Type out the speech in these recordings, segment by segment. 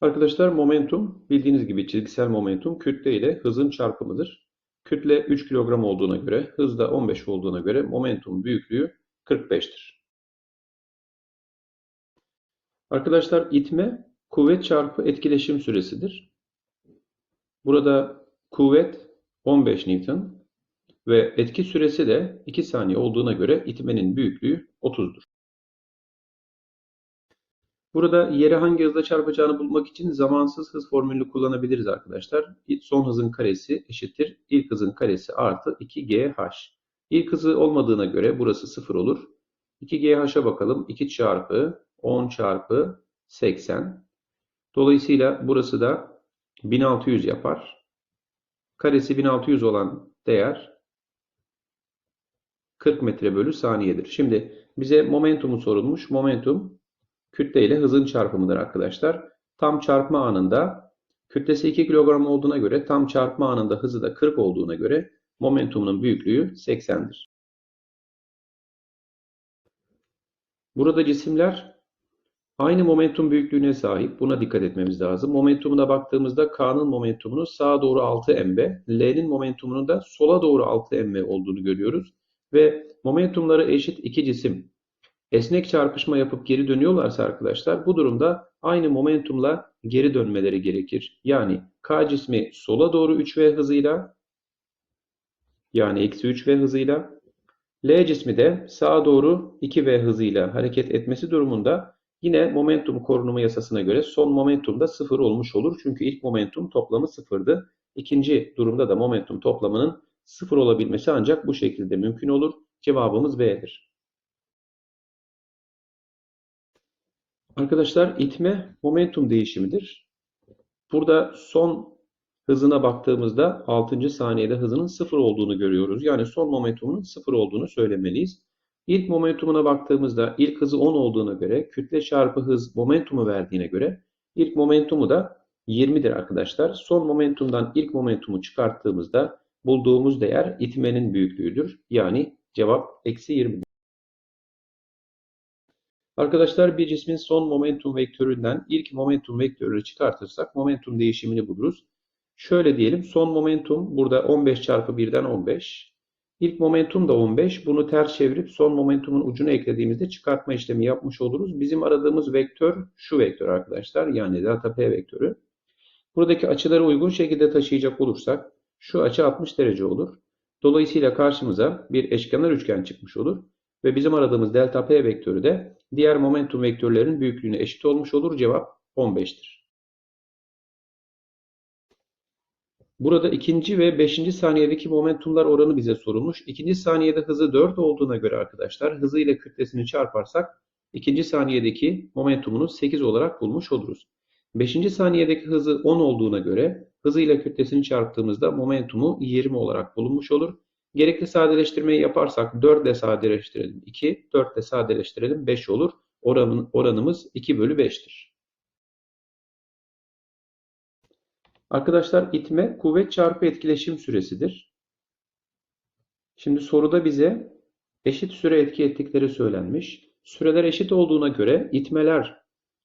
Arkadaşlar momentum bildiğiniz gibi çizgisel momentum kütle ile hızın çarpımıdır. Kütle 3 kilogram olduğuna göre, hız da 15 olduğuna göre momentum büyüklüğü 45'tir. Arkadaşlar itme kuvvet çarpı etkileşim süresidir. Burada kuvvet 15 Newton ve etki süresi de 2 saniye olduğuna göre itmenin büyüklüğü 30'dur. Burada yere hangi hızla çarpacağını bulmak için zamansız hız formülünü kullanabiliriz arkadaşlar. Son hızın karesi eşittir ilk hızın karesi artı 2GH. İlk hızı olmadığına göre burası 0 olur. 2GH'a bakalım. 2 çarpı 10 çarpı 80. Dolayısıyla burası da 1600 yapar. Karesi 1600 olan değer 40 metre bölü saniyedir. Şimdi bize momentumu sorulmuş. Momentum kütle ile hızın çarpımıdır arkadaşlar. Tam çarpma anında kütlesi 2 kilogram olduğuna göre tam çarpma anında hızı da 40 olduğuna göre momentumunun büyüklüğü 80'dir. Burada cisimler aynı momentum büyüklüğüne sahip. Buna dikkat etmemiz lazım. Momentumuna baktığımızda K'nın momentumunu sağa doğru 6 mv, L'nin momentumunun da sola doğru 6 mv olduğunu görüyoruz. Ve momentumları eşit iki cisim esnek çarpışma yapıp geri dönüyorlarsa arkadaşlar bu durumda aynı momentumla geri dönmeleri gerekir. Yani K cismi sola doğru 3V hızıyla yani eksi 3V hızıyla L cismi de sağa doğru 2V hızıyla hareket etmesi durumunda yine momentum korunumu yasasına göre son momentum da sıfır olmuş olur. Çünkü ilk momentum toplamı sıfırdı. İkinci durumda da momentum toplamının sıfır olabilmesi ancak bu şekilde mümkün olur. Cevabımız B'dir. Arkadaşlar itme momentum değişimidir. Burada son hızına baktığımızda 6. saniyede hızının 0 olduğunu görüyoruz. Yani son momentumunun 0 olduğunu söylemeliyiz. İlk momentumuna baktığımızda ilk hızı 10 olduğuna göre kütle çarpı hız momentumu verdiğine göre ilk momentumu da 20'dir arkadaşlar. Son momentumdan ilk momentumu çıkarttığımızda bulduğumuz değer itmenin büyüklüğüdür. Yani cevap eksi 20'dir. Arkadaşlar bir cismin son momentum vektöründen ilk momentum vektörünü çıkartırsak momentum değişimini buluruz. Şöyle diyelim son momentum burada 15 çarpı 1'den 15. İlk momentum da 15. Bunu ters çevirip son momentumun ucuna eklediğimizde çıkartma işlemi yapmış oluruz. Bizim aradığımız vektör şu vektör arkadaşlar. Yani delta P vektörü. Buradaki açıları uygun şekilde taşıyacak olursak şu açı 60 derece olur. Dolayısıyla karşımıza bir eşkenar üçgen çıkmış olur. Ve bizim aradığımız delta P vektörü de diğer momentum vektörlerinin büyüklüğüne eşit olmuş olur. Cevap 15'tir. Burada ikinci ve beşinci saniyedeki momentumlar oranı bize sorulmuş. İkinci saniyede hızı 4 olduğuna göre arkadaşlar hızı ile kütlesini çarparsak ikinci saniyedeki momentumunu 8 olarak bulmuş oluruz. Beşinci saniyedeki hızı 10 olduğuna göre hızı ile kütlesini çarptığımızda momentumu 20 olarak bulunmuş olur. Gerekli sadeleştirmeyi yaparsak 4 ile sadeleştirelim 2, 4 ile sadeleştirelim 5 olur. Oranın, oranımız 2 bölü 5'tir. Arkadaşlar itme kuvvet çarpı etkileşim süresidir. Şimdi soruda bize eşit süre etki ettikleri söylenmiş. Süreler eşit olduğuna göre itmeler,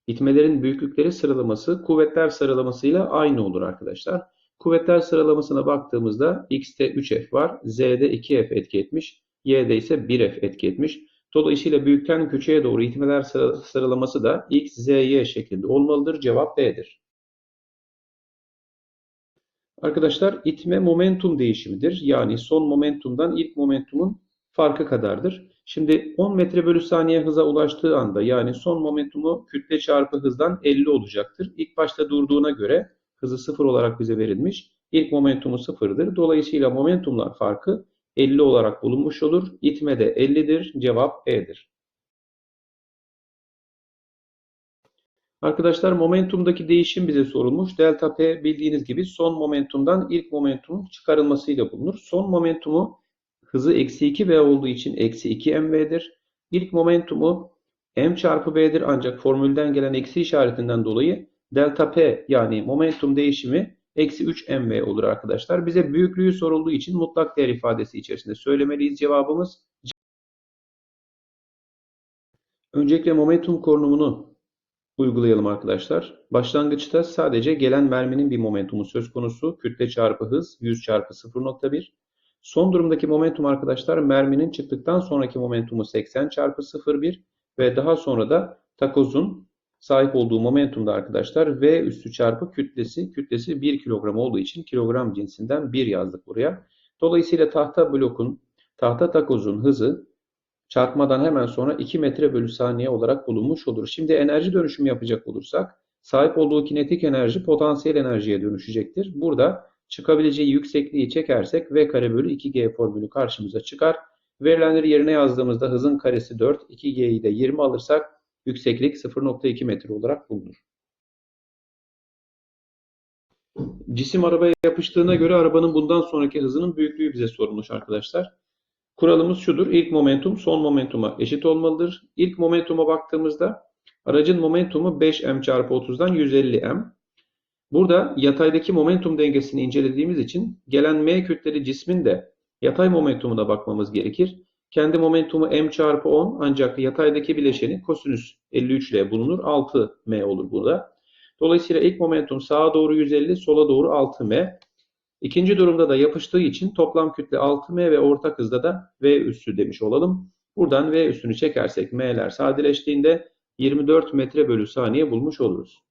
itmelerin büyüklükleri sıralaması kuvvetler sıralamasıyla aynı olur arkadaşlar. Kuvvetler sıralamasına baktığımızda X'te 3F var, Z'de 2F etki etmiş, Y'de ise 1F etki etmiş. Dolayısıyla büyükten küçüğe doğru itmeler sıralaması da X, Z, Y şeklinde olmalıdır. Cevap B'dir. Arkadaşlar itme momentum değişimidir. Yani son momentumdan ilk momentumun farkı kadardır. Şimdi 10 metre bölü saniye hıza ulaştığı anda yani son momentumu kütle çarpı hızdan 50 olacaktır. İlk başta durduğuna göre hızı 0 olarak bize verilmiş. İlk momentumu 0'dır. Dolayısıyla momentumlar farkı 50 olarak bulunmuş olur. İtme de 50'dir. Cevap E'dir. Arkadaşlar momentumdaki değişim bize sorulmuş. Delta P bildiğiniz gibi son momentumdan ilk momentumun çıkarılmasıyla bulunur. Son momentumu hızı eksi 2V olduğu için eksi 2 mv'dir. İlk momentumu m çarpı v'dir ancak formülden gelen eksi işaretinden dolayı delta P yani momentum değişimi eksi 3 mv olur arkadaşlar. Bize büyüklüğü sorulduğu için mutlak değer ifadesi içerisinde söylemeliyiz cevabımız. Öncelikle momentum korunumunu uygulayalım arkadaşlar. Başlangıçta sadece gelen merminin bir momentumu söz konusu. Kütle çarpı hız 100 çarpı 0.1. Son durumdaki momentum arkadaşlar merminin çıktıktan sonraki momentumu 80 çarpı 0.1 ve daha sonra da takozun sahip olduğu momentumda arkadaşlar V üssü çarpı kütlesi. Kütlesi 1 kilogram olduğu için kilogram cinsinden 1 yazdık buraya. Dolayısıyla tahta blokun, tahta takozun hızı çarpmadan hemen sonra 2 metre bölü saniye olarak bulunmuş olur. Şimdi enerji dönüşümü yapacak olursak sahip olduğu kinetik enerji potansiyel enerjiye dönüşecektir. Burada çıkabileceği yüksekliği çekersek V kare bölü 2G formülü karşımıza çıkar. Verilenleri yerine yazdığımızda hızın karesi 4, 2G'yi de 20 alırsak yükseklik 0.2 metre olarak bulunur. Cisim arabaya yapıştığına göre arabanın bundan sonraki hızının büyüklüğü bize sorulmuş arkadaşlar. Kuralımız şudur. İlk momentum son momentuma eşit olmalıdır. İlk momentuma baktığımızda aracın momentumu 5m çarpı 30'dan 150m. Burada yataydaki momentum dengesini incelediğimiz için gelen m kütleli cismin de yatay momentumuna bakmamız gerekir. Kendi momentumu m çarpı 10 ancak yataydaki bileşeni kosinüs 53 ile bulunur. 6m olur burada. Dolayısıyla ilk momentum sağa doğru 150, sola doğru 6m. İkinci durumda da yapıştığı için toplam kütle 6m ve ortak hızda da v üssü demiş olalım. Buradan v üssünü çekersek m'ler sadeleştiğinde 24 metre bölü saniye bulmuş oluruz.